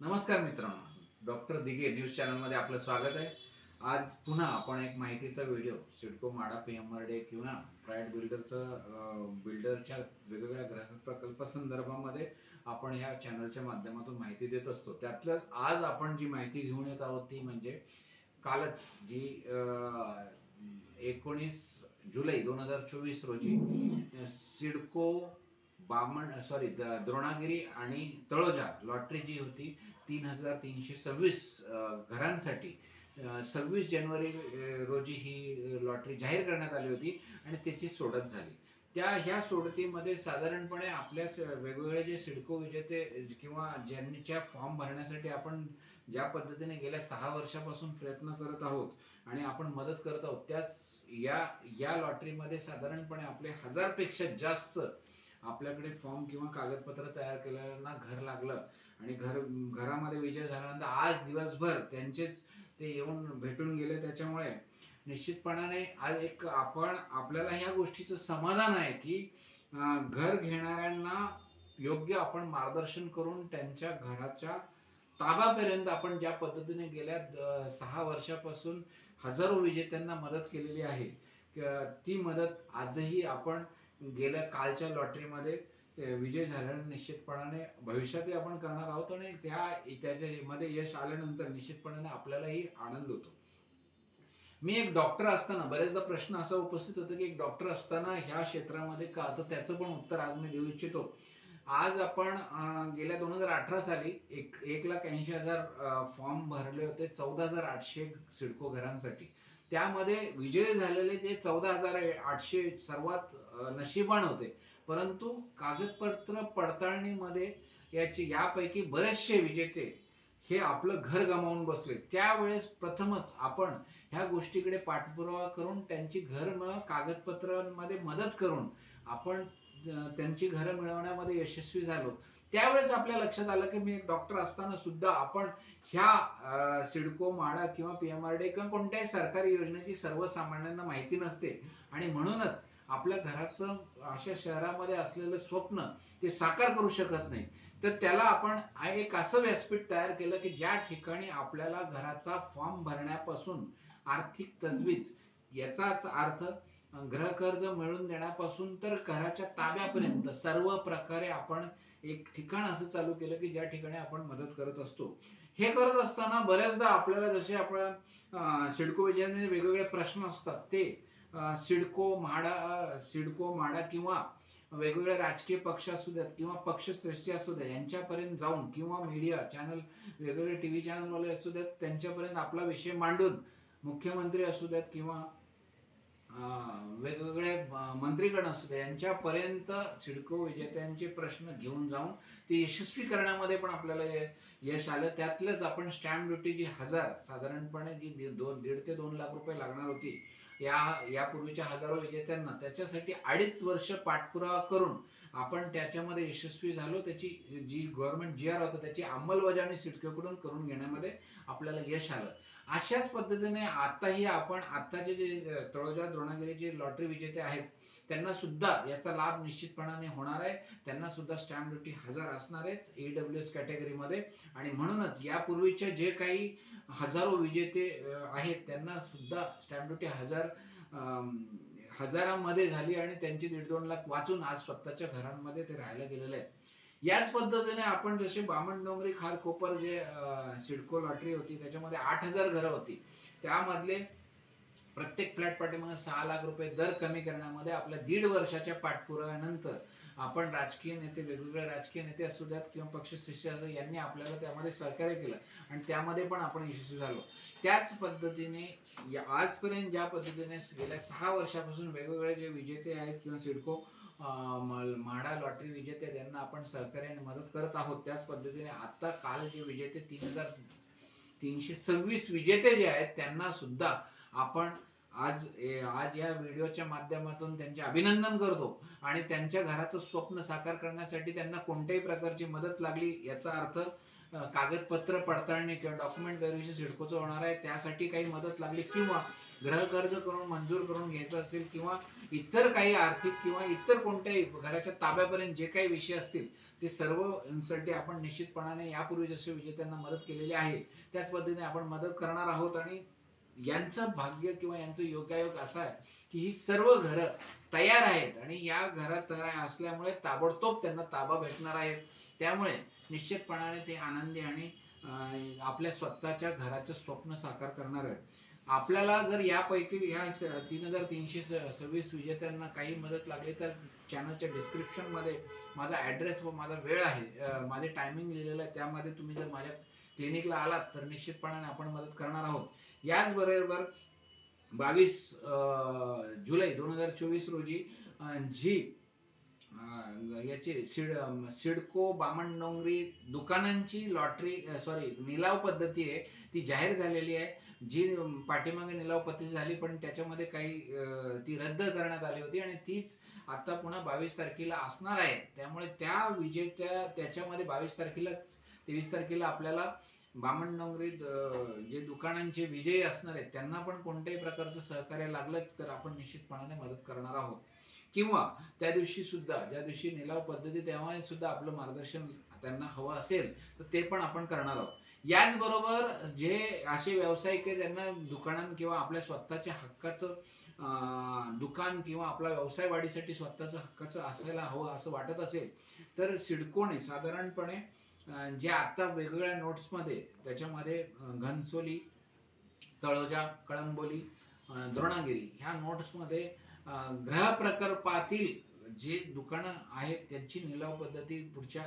नमस्कार मित्रांनो. डॉक्टर दिगे न्यूज चॅनलमध्ये आपलं स्वागत आहे. आज पुन्हा आपण एक माहितीचा video CIDCO MHADA P M R D किंवा प्रायव्हेट बिल्डरचं बिल्डरच्या वेगवेगळ्या ग्राहक प्रकल्प संदर्भामध्ये आपण ह्या चॅनलच्या माध्यमातून माहिती देत असतो. त्यातलंच आज आपण जी माहिती घेऊन येत आहोत ती म्हणजे कालच जी एकोणीस जुलै दोन हजार चोवीस रोजी सिडको बामण सॉरी द्रोणागिरी आणि तळोजा लॉटरी जी होती तीन हजार तीनशे सव्वीस घरांसाठी सव्वीस जानेवारी रोजी ही लॉटरी जाहीर करण्यात आली होती आणि त्याची सोडत झाली. त्या ह्या सोडतीमध्ये साधारणपणे आपल्या स- वेगवेगळे जे सिडको विजेते किंवा ज्यांच्या फॉर्म भरण्यासाठी आपण ज्या पद्धतीने गेल्या सहा वर्षापासून प्रयत्न करत आहोत आणि आपण मदत करत आहोत त्याच या या लॉटरीमध्ये साधारणपणे आपले हजारपेक्षा जास्त आपल्याकडे फॉर्म किंवा कागदपत्र तयार केलेल्यांना घर लागलं आणि घर घरामध्ये विजय झाल्यानंतर आज दिवसभर त्यांचेच ते येऊन भेटून गेले त्याच्यामुळे निश्चितपणाने आज एक आपण आपल्याला ह्या गोष्टीचं समाधान आहे की घर घेणाऱ्यांना योग्य आपण मार्गदर्शन करून त्यांच्या घराच्या ताबापर्यंत आपण ज्या पद्धतीने गेल्या सहा वर्षापासून हजारो विजेत्यांना मदत केलेली आहे. ती मदत आजही आपण गेल्या कालच्या लॉटरीमध्ये विजय झाल्याने निश्चितपणाने भविष्यातही आपण करणार आहोत आणि त्या त्याच्यामध्ये यश आल्यानंतर निश्चितपणाने आपल्यालाही आनंद होतो. मी एक डॉक्टर असताना बरेचदा प्रश्न असा उपस्थित होतो की एक डॉक्टर असताना ह्या क्षेत्रामध्ये का? तर त्याचं पण उत्तर आज मी देऊ इच्छितो. आज आपण गेल्या दोन हजार अठरा साली एक एक लाख ऐंशी हजार फॉर्म भरले होते चौदा हजार आठशे सिडको घरांसाठी. त्यामध्ये विजय झालेले जे चौदा हजार आठशे सर्वात नशीबान नशिबान होते. परंतु कागदपत्र पडताळणीमध्ये याची यापैकी बरेचसे विजेते हे आपलं घर गमावून बसले. त्यावेळेस प्रथमच आपण ह्या गोष्टीकडे पाठपुरावा करून त्यांची घर कागदपत्रांमध्ये मदत करून आपण त्यांची घरं मिळवण्यामध्ये यशस्वी झालो. त्यावेळेस आपल्या लक्षात आलं की मी एक डॉक्टर असताना सुद्धा आपण ह्या सिडको माडा किंवा पी एम आर डी किंवा कोणत्याही सरकारी योजनेची सर्वसामान्यांना माहिती नसते. आणि म्हणूनच आपल्या घराचं अशा शहरामध्ये असलेलं स्वप्न ते साकार करू शकत नाही. तर त्याला आपण एक असं व्यासपीठ तयार केलं की ज्या ठिकाणी आपल्याला घराचा फॉर्म भरण्यापासून आर्थिक तजवीज याचाच अर्थ अ, गृहकर्ज मिळवून देण्यापासून तर घराच्या ताब्यापर्यंत सर्व प्रकारे आपण एक ठिकाण असं चालू केलं की ज्या ठिकाणी आपण मदत करत असतो. हे करत असताना बऱ्याचदा आपल्याला जसे आपण सिडको विजयाने वेगवेगळे प्रश्न असतात. ते सिडको म्हाडा सिडको म्हाडा किंवा वेगवेगळे राजकीय पक्ष असू द्यात किंवा पक्षश्रेष्ठी असू द्या यांच्यापर्यंत जाऊन किंवा मीडिया चॅनल वेगवेगळे टी व्ही चॅनलवाले असू द्यात त्यांच्यापर्यंत आपला विषय मांडून मुख्यमंत्री असू द्यात किंवा वेगवेगळ्या वेगवेगळे मंत्रीगण असू दे यांच्यापर्यंत सिडको विजेत्यांचे प्रश्न घेऊन जाऊन ते यशस्वी करण्यामध्ये पण आपल्याला य- यश आलं. त्यातलंच आपण स्टॅम्प ड्युटी जी हजार साधारणपणे जी दोन दीड ते दोन लाख रुपये लागणार होती या यापूर्वीच्या हजारो विजेत्यांना त्याच्यासाठी अडीच वर्ष पाठपुरावा करून आपण त्याच्यामध्ये यशस्वी झालो. त्याची जी गव्हर्नमेंट जी आर होतं त्याची अंमलबजावणी सिटकेकडून करून घेण्यामध्ये आपल्याला यश आलं. अशाच पद्धतीने आताही आपण आत्ताचे जे तळोजा द्रोणागिरीचे लॉटरी विजेते आहेत त्यांना सुद्धा याचा लाभ निश्चितपणाने होणार आहे. त्यांना सुद्धा स्टॅम्प ड्युटी हजार असणार आहेत ई डब्ल्यू एस कॅटेगरीमध्ये आणि म्हणूनच यापूर्वीचे जे काही हजारो विजेते आहेत त्यांना सुद्धा स्टॅम्प ड्युटी हजार हजारामध्ये झाली आणि त्यांची दीड दोन लाख वाचून आज स्वतःच्या घरांमध्ये ते राहायला गेलेले आहेत. याच पद्धतीने आपण जसे बामण डोंगरी खारखोपर जे सिडको लॉटरी होती त्याच्यामध्ये आठ हजार घरं होती. त्यामधले प्रत्येक फ्लॅट पाठीमागे सहा लाख रुपये दर कमी करण्यामध्ये आपल्या दीड वर्षाच्या पाठपुराव्यानंतर आपण राजकीय नेते वेगवेगळे राजकीय नेते असू द्यात किंवा पक्षश्रेष्ठी असू यांनी आपल्याला त्यामध्ये सहकार्य केलं. आणि त्यामध्ये पण आपण यशस्वी झालो. त्याच पद्धतीने या- आजपर्यंत ज्या पद्धतीने गेल्या सहा वर्षापासून वेगवेगळे जे विजेते आहेत किंवा सिडको म्हाडा लॉटरी विजेते त्यांना आपण सहकार्याने मदत करत आहोत. त्याच पद्धतीने आता काल जे विजेते तीन हजार तीनशे सव्वीस विजेते जे आहेत त्यांना सुद्धा आपण आज ए- आज या व्हिडिओच्या माध्यमातून त्यांचे अभिनंदन करतो आणि त्यांच्या घराचं स्वप्न साकार करण्यासाठी त्यांना कोणत्याही प्रकारची मदत लागली याचा अर्थ कागदपत्र पडताळणी किंवा डॉक्युमेंट व्हेरिफिकेशन सिडकोचं होणार आहे. त्यासाठी काही मदत लागली किंवा गृहकर्ज करून मंजूर करून घ्यायचं असेल किंवा इतर काही आर्थिक किंवा इतर कोणत्याही घराच्या ताब्यापर्यंत जे काही विषय असतील ते सर्वसाठी आपण निश्चितपणाने यापूर्वी जसे विजेत्यांना मदत केलेली आहे त्याच पद्धतीने आपण मदत करणार आहोत आणि यांचं भाग्य किंवा यांचं योगायोग असा आहे की ही सर्व घरं तयार आहेत आणि या घरात तयार असल्यामुळे ताबडतोब त्यांना ताबा भेटणार आहे. त्यामुळे निश्चितपणाने ते आनंदी आणि आपल्या स्वतःच्या घराचं स्वप्न साकार करणार आहेत. आपल्याला जर यापैकी ह्या तीन हजार तीनशे सव्वीस विजेत्यांना काही मदत लागली तर चॅनलच्या डिस्क्रिप्शनमध्ये माझा ॲड्रेस व माझा वेळ आहे माझे टायमिंग लिहिलेलं आहे त्यामध्ये तुम्ही जर माझ्या क्लिनिकला आलात तर निश्चितपणाने आपण मदत करणार आहोत. याचबरोबर बावीस जुलै दोन हजार चोवीस रोजी जी याचे सिड सिडको सिडको बामणडोंगरी दुकानांची लॉटरी सॉरी निलाव पद्धती आहे. ती जाहीर झालेली आहे. जी पाठीमागे निलाव पद्धती झाली पण त्याच्यामध्ये काही ती रद्द करण्यात आली होती आणि तीच आता पुन्हा बावीस तारखेला असणार आहे. त्यामुळे त्या विजेच्या त्याच्यामध्ये बावीस तारखेला तेवीस तारखेला आपल्याला बामण डोंगरी जे दुकानांचे विजयी असणार आहेत त्यांना पण कोणत्याही प्रकारचं सहकार्य लागलं तर आपण निश्चितपणाने मदत करणार आहोत. किंवा त्या दिवशी सुद्धा ज्या दिवशी निलाव पद्धती तेव्हा सुद्धा आपलं मार्गदर्शन त्यांना हवं असेल तर ते पण आपण करणार आहोत. याचबरोबर जे असे व्यावसायिक आहे ज्यांना दुकानां किंवा आपल्या स्वतःच्या हक्काचं दुकान किंवा आपला व्यवसाय वाढीसाठी स्वतःचं हक्काचं असायला हवं असं वाटत असेल तर सिडकोने साधारणपणे जे आत्ता वेगवेगळ्या नोट्समध्ये त्याच्यामध्ये घनसोली तळोजा कळंबोली द्रोणागिरी ह्या नोट्समध्ये ग्रह प्रकल्पातील जे दुकानं आहेत त्यांची निलाव पद्धती पुढच्या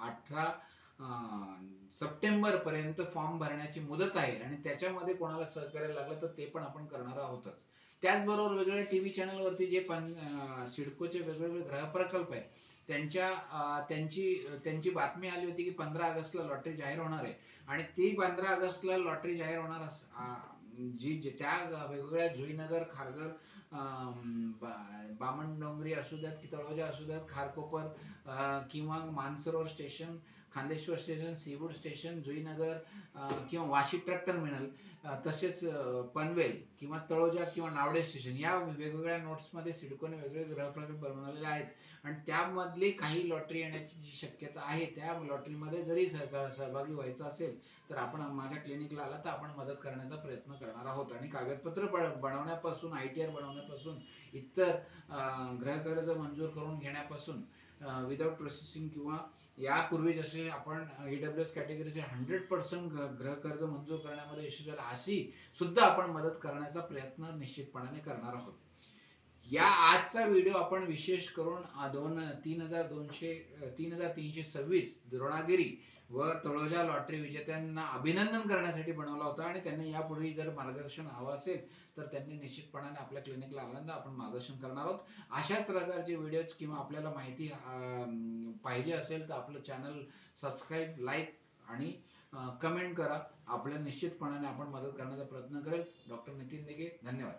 अठरा सप्टेंबर पर्यंत फॉर्म भरण्याची मुदत आहे आणि त्याच्यामध्ये कोणाला सहकार्य लागलं तर ते पण आपण करणार आहोतच. त्याचबरोबर वेगवेगळ्या टी व्ही चॅनलवरती जे पण सिडकोचे वेगवेगळे ग्रह प्रकल्प आहे त्यांच्या त्यांची त्यांची बातमी आली होती की पंधरा ऑगस्टला लॉटरी जाहीर होणार आहे आणि ती पंधरा ऑगस्टला लॉटरी जाहीर होणार जी जे त्या वेगवेगळ्या जुईनगर खारघर अं, बामण डोंगरी असू द्यात की तळोजा असू द्यात खारकोपर किंवा Mansarovar station Khandeshwar station Seawoods station Juinagar किंवा वाशी ट्रक टर्मिनल तसेच पनवेल किंवा तळोजा किंवा नावडे स्टेशन या वेगवेगळ्या नोट्समध्ये सिडकोने वेगवेगळे ग्रहप्रकल्प बनवलेले आहेत. आणि त्यामधली काही लॉटरी येण्याची जी शक्यता आहे त्या लॉटरीमध्ये जरी सहका सहभागी व्हायचं असेल तर आपण माझ्या क्लिनिकला आला तर आपण मदत करण्याचा प्रयत्न करणार आहोत. आणि कागदपत्र बनवण्यापासून आय टी आर बनवण्यापासून इतर ग्रहकर्ज मंजूर करून घेण्यापासून विदाउट प्रोसेसिंग किंवा यापूर्वी जसे आपण ई डब्ल्यू एस कॅटेगरीचे हंड्रेड पर्सेंट गृहकर्ज मंजूर करण्यामध्ये यशस्वी झालं अशी सुद्धा आपण मदत करण्याचा प्रयत्न निश्चितपणाने करणार आहोत. या आजचा व्हिडिओ आपण विशेष करून दोन तीन हजार दोनशे तीन हजार तीनशे सव्वीस द्रोणागिरी व तळोजा लॉटरी विजेत्यांना अभिनंदन करण्यासाठी बनवला होता आणि त्यांनी यापूर्वी जर मार्गदर्शन हवं असेल तर त्यांनी निश्चितपणाने आपल्या क्लिनिकला आल्यानंतर आपण मार्गदर्शन करणार आहोत. अशाच प्रकारचे व्हिडिओज किंवा आपल्याला माहिती पाहिजे असेल तर आपलं चॅनल सबस्क्राईब लाईक आणि कमेंट करा. आपल्या निश्चितपणाने आपण मदत करण्याचा प्रयत्न करेल. डॉक्टर नितीन दिघे धन्यवाद.